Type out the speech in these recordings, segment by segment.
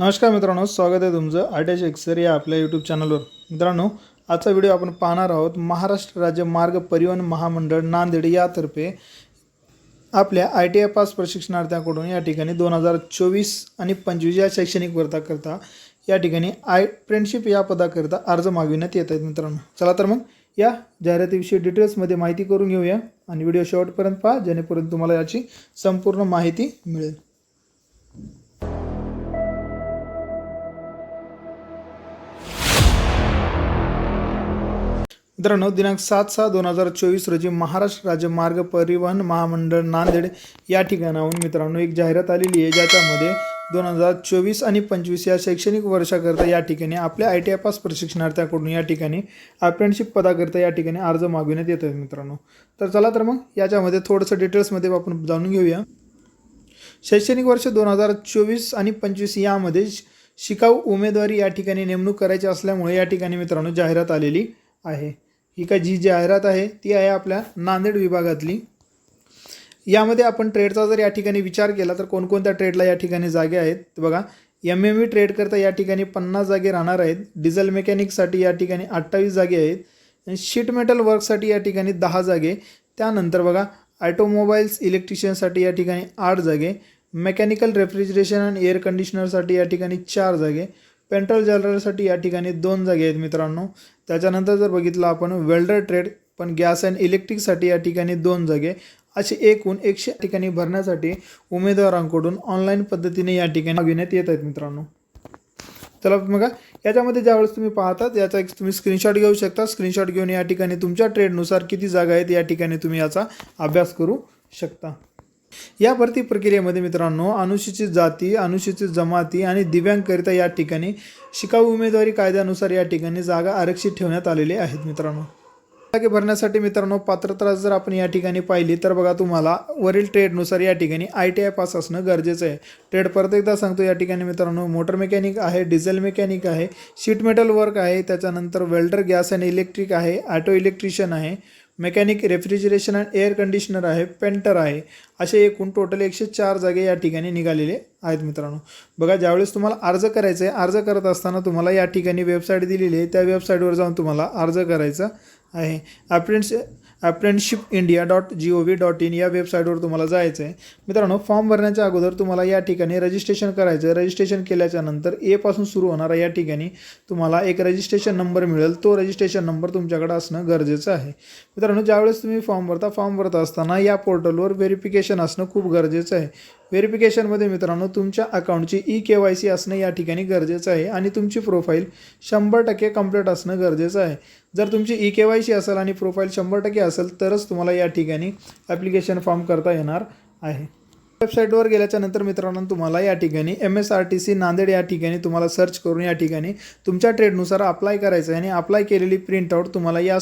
नमस्कार मित्रांनो स्वागत आहे तुमचं आर एक्सर या आपल्या यूट्यूब चॅनलवर मित्रांनो आजचा व्हिडिओ आपण पाहणार आहोत महाराष्ट्र राज्य मार्ग परिवहन महामंडळ नांदेड यातर्फे आपल्या आय टी आय पास प्रशिक्षणार्थ्यांकडून या ठिकाणी दोन हजार चोवीस आणि पंचवीस या शैक्षणिक वर्षाकरता या ठिकाणी आय फ्रेंडशिप या पदाकरिता अर्ज मागविण्यात येत आहेत मित्रांनो. चला तर मग या जाहिरातीविषयी डिटेल्समध्ये माहिती करून घेऊया आणि व्हिडिओ शेवटपर्यंत पहा जेणेकरून तुम्हाला याची संपूर्ण माहिती मिळेल. मित्रांनो दिनांक सात सहा दोन हजार चोवीस रोजी महाराष्ट्र राज्य मार्ग परिवहन महामंडळ नांदेड या ठिकाणाहून मित्रांनो एक जाहिरात आलेली आहे ज्याच्यामध्ये दोन हजार चोवीस आणि पंचवीस या शैक्षणिक वर्षाकरता या ठिकाणी आपल्या आय टी आय पास प्रशिक्षणार्थ्याकडून या ठिकाणी अप्रेंटशिप पदाकरता या ठिकाणी अर्ज मागविण्यात येत आहेत मित्रांनो. तर चला तर मग याच्यामध्ये थोडंसं डिटेल्समध्ये आपण जाणून घेऊया. शैक्षणिक वर्ष दोन हजार चोवीस आणि पंचवीस यामध्ये शिकाऊ उमेदवारी या ठिकाणी नेमणूक करायची असल्यामुळे या ठिकाणी मित्रांनो जाहिरात आलेली आहे. ही काय जी जाहिरात आहे ती आहे आपल्या नांदेड विभागातली. यामध्ये आपण ट्रेडचा जर या ठिकाणी विचार केला तर कोणकोणत्या ट्रेडला या ठिकाणी जागे आहेत? बघा एम एम ई ट्रेड करता या ठिकाणी पन्नास जागे राहणार आहेत. डिझेल मेकॅनिकसाठी या ठिकाणी अठ्ठावीस जागे आहेत. शीट मेटल वर्कसाठी या ठिकाणी दहा जागे. त्यानंतर बघा ॲटोमोबाईल्स इलेक्ट्रिशियनसाठी या ठिकाणी आठ जागे. मेकॅनिकल रेफ्रिजरेशन आणि एअर कंडिशनरसाठी या ठिकाणी चार जागे. पेंट्रल जनरलसाठी या ठिकाणी दोन जागे आहेत मित्रांनो. त्याच्यानंतर जर बघितलं आपण वेल्डर ट्रेड पण गॅस अँड इलेक्ट्रिकसाठी या ठिकाणी दोन जागे असे एकूण एकशे ठिकाणी भरण्यासाठी उमेदवारांकडून ऑनलाईन पद्धतीने या ठिकाणी मागविण्यात येत आहेत मित्रांनो. चला बघा याच्यामध्ये ज्यावेळेस तुम्ही पाहतात याचा एक तुम्ही स्क्रीनशॉट घेऊ शकता. स्क्रीनशॉट घेऊन या ठिकाणी तुमच्या ट्रेडनुसार किती जागा आहेत या ठिकाणी तुम्ही याचा अभ्यास करू शकता. या भरती प्रक्रियेमध्ये मित्रांनो अनुसूचित जाती अनुसूचित जमाती आणि दिव्यांगकरिता या ठिकाणी शिकाऊ उमेदवारी कायद्यानुसार या ठिकाणी जागा आरक्षित ठेवण्यात आलेले आहेत मित्रांनो. जागे भरण्यासाठी मित्रांनो पात्रता जर आपण या ठिकाणी पाहिली तर बघा तुम्हाला वरील ट्रेडनुसार या ठिकाणी आय टी आय पास असणं गरजेचं आहे. ट्रेड परत एकदा सांगतो या ठिकाणी मित्रांनो मोटर मेकॅनिक आहे डिझेल मेकॅनिक आहे शीट मेटल वर्क आहे त्याच्यानंतर वेल्डर गॅस अँड इलेक्ट्रिक आहे ॲटो इलेक्ट्रिशियन आहे mechanic refrigeration and air conditioner आहे पेंटर आहे असे एकूण टोटल एकशे चार जागे या ठिकाणी निघालेले आहेत मित्रांनो. बघा ज्यावेळेस तुम्हाला अर्ज करायचा आहे अर्ज करत असताना तुम्हाला या ठिकाणी वेबसाईट दिलेली आहे. त्या वेबसाईटवर जाऊन तुम्हाला अर्ज करायचा आहे. Apprentice apprenticeship India dot G O V dot in या वेबसाईटवर तुम्हाला जायचं आहे मित्रांनो फॉर्म भरण्याच्या अगोदर तुम्हाला या ठिकाणी रजिस्ट्रेशन करायचं आहे रजिस्ट्रेशन केल्याच्यानंतर एपासून सुरू होणारा या ठिकाणी तुम्हाला एक रजिस्ट्रेशन नंबर मिळेल. तो रजिस्ट्रेशन नंबर तुमच्याकडे असणं गरजेचं आहे. मित्रांनो ज्यावेळेस तुम्ही फॉर्म भरता फॉर्म भरत असताना या पोर्टलवर व्हेरिफिकेशन असणं खूप गरजेचं आहे. व्हेरिफिकेशनमध्ये मित्रांनो तुमच्या अकाउंटची ई के वाय सी असणं या ठिकाणी गरजेचं आहे आणि तुमची प्रोफाईल शंभर टक्के कंप्लीट असणं गरजेचं आहे. जर तुमची ई के वाय सी असेल आणि प्रोफाईल शंभर टक्के असेल तरच तुम्हाला या ठिकाणी ॲप्लिकेशन फॉर्म करता येणार आहे. वेबसाईटवर गेल्याच्यानंतर मित्रांनो तुम्हाला या ठिकाणी M S R T C Nanded या ठिकाणी तुम्हाला सर्च करून या ठिकाणी तुमच्या ट्रेडनुसार अप्लाय करायचं आहे आणि अप्लाय केलेली प्रिंटआउट तुम्हाला या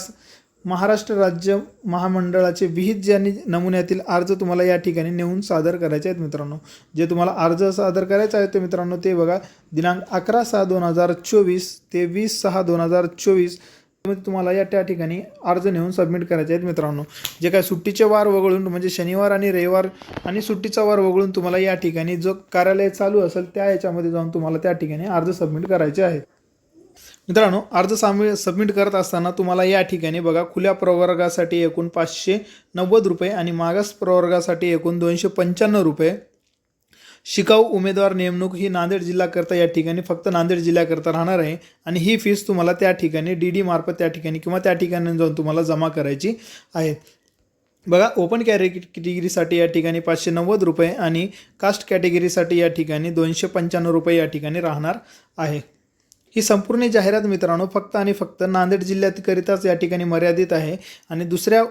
महाराष्ट्र राज्य महामंडळाचे विहित ज्यांनी नमुन्यातील अर्ज तुम्हाला या ठिकाणी नेऊन सादर करायचे आहेत मित्रांनो. जे तुम्हाला अर्ज सादर करायचा आहे ते मित्रांनो ते बघा दिनांक अकरा सहा दोन हजार चोवीस ते वीस सहा दोन हजार चोवीस मध्ये तुम्हाला या त्या ठिकाणी अर्ज नेऊन सबमिट करायचे आहेत मित्रांनो. जे काय सुट्टीचे वार वगळून म्हणजे शनिवार आणि रविवार आणि सुट्टीचा वार वगळून तुम्हाला या ठिकाणी जो कार्यालय चालू असेल त्या याच्यामध्ये जाऊन तुम्हाला त्या ठिकाणी अर्ज सबमिट करायचे आहेत. मित्रांनो अर्ज सामी सबमिट करत असताना तुम्हाला या ठिकाणी बघा खुल्या प्रवर्गासाठी एकूण पाचशे नव्वद रुपये आणि मागास प्रवर्गासाठी एकूण दोनशे पंच्याण्णव रुपये शिकाऊ उमेदवार नेमणूक ही नांदेड जिल्ह्याकरता या ठिकाणी फक्त नांदेड जिल्ह्याकरता राहणार आहे. आणि ही फीस तुम्हाला त्या ठिकाणी डी डी मार्फत त्या ठिकाणी किंवा त्या ठिकाणी जाऊन तुम्हाला जमा करायची आहे. बघा ओपन कॅटेगरीसाठी या ठिकाणी पाचशे नव्वद रुपये आणि कास्ट कॅटेगरीसाठी या ठिकाणी दोनशे पंच्याण्णव रुपये या ठिकाणी राहणार आहे. ही संपूर्ण जाहिरात मित्रांनो फक्त आणि फक्त नांदेड जिल्ह्याकरिताच या ठिकाणी मर्यादित आहे आणि दुसऱ्या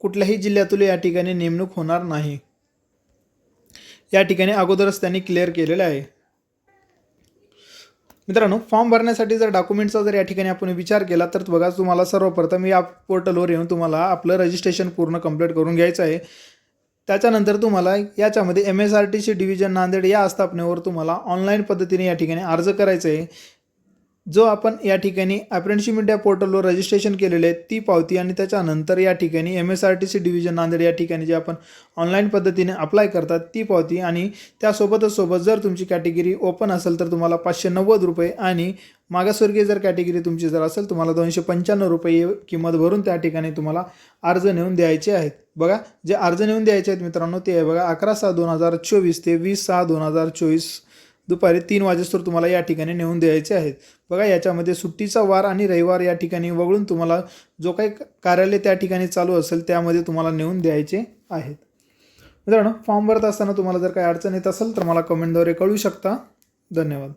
कुठल्याही जिल्ह्यातून या ठिकाणी नेमणूक होणार नाही. या ठिकाणी अगोदरच त्यांनी क्लिअर केलेलं आहे. मित्रांनो फॉर्म भरण्यासाठी जर डॉक्युमेंटचा जर या ठिकाणी आपण विचार केला तर बघा तुम्हाला सर्वप्रथम या पोर्टलवर येऊन तुम्हाला आपलं रजिस्ट्रेशन पूर्ण कंप्लीट करून घ्यायचं आहे. त्याच्यानंतर तुम्हाला याच्यामध्ये M S R T C division Nanded या आस्थापनेवर तुम्हाला ऑनलाईन पद्धतीने या ठिकाणी अर्ज करायचा आहे. जो आपण या ठिकाणी अप्रेंटिसशिप इंडिया पोर्टलवर रजिस्ट्रेशन केलेले आहे ती पावती आणि त्याच्यानंतर या ठिकाणी M S R T C division Nanded या ठिकाणी जे आपण ऑनलाईन पद्धतीने अप्लाय करतात ती पावती आणि त्यासोबतच सोबत जर तुमची कॅटेगरी ओपन असेल तर तुम्हाला पाचशे नव्वद रुपये आणि मागासवर्गीय जर कॅटेगरी तुमची जर असेल तुम्हाला दोनशे पंच्याण्णव रुपये किंमत भरून त्या ठिकाणी तुम्हाला अर्ज नेऊन द्यायचे आहेत. बघा जे अर्ज नेऊन द्यायचे आहेत मित्रांनो ते आहे बघा अकरा सहा दोन हजार चोवीस ते वीस सहा दोन हजार चोवीस दुपारी तीन वाजेस्तोर तुम्हाला या ठिकाणी नेऊन द्यायचे आहेत. बघा याच्यामध्ये सुट्टीचा वार आणि रविवार या ठिकाणी वगळून तुम्हाला जो काही कार्यालय त्या ठिकाणी चालू असेल त्यामध्ये तुम्हाला नेऊन द्यायचे आहेत. मित्रांनो फॉर्म भरत असताना तुम्हाला जर काही अडचण येत असेल तर मला कमेंटद्वारे कळू शकता. धन्यवाद.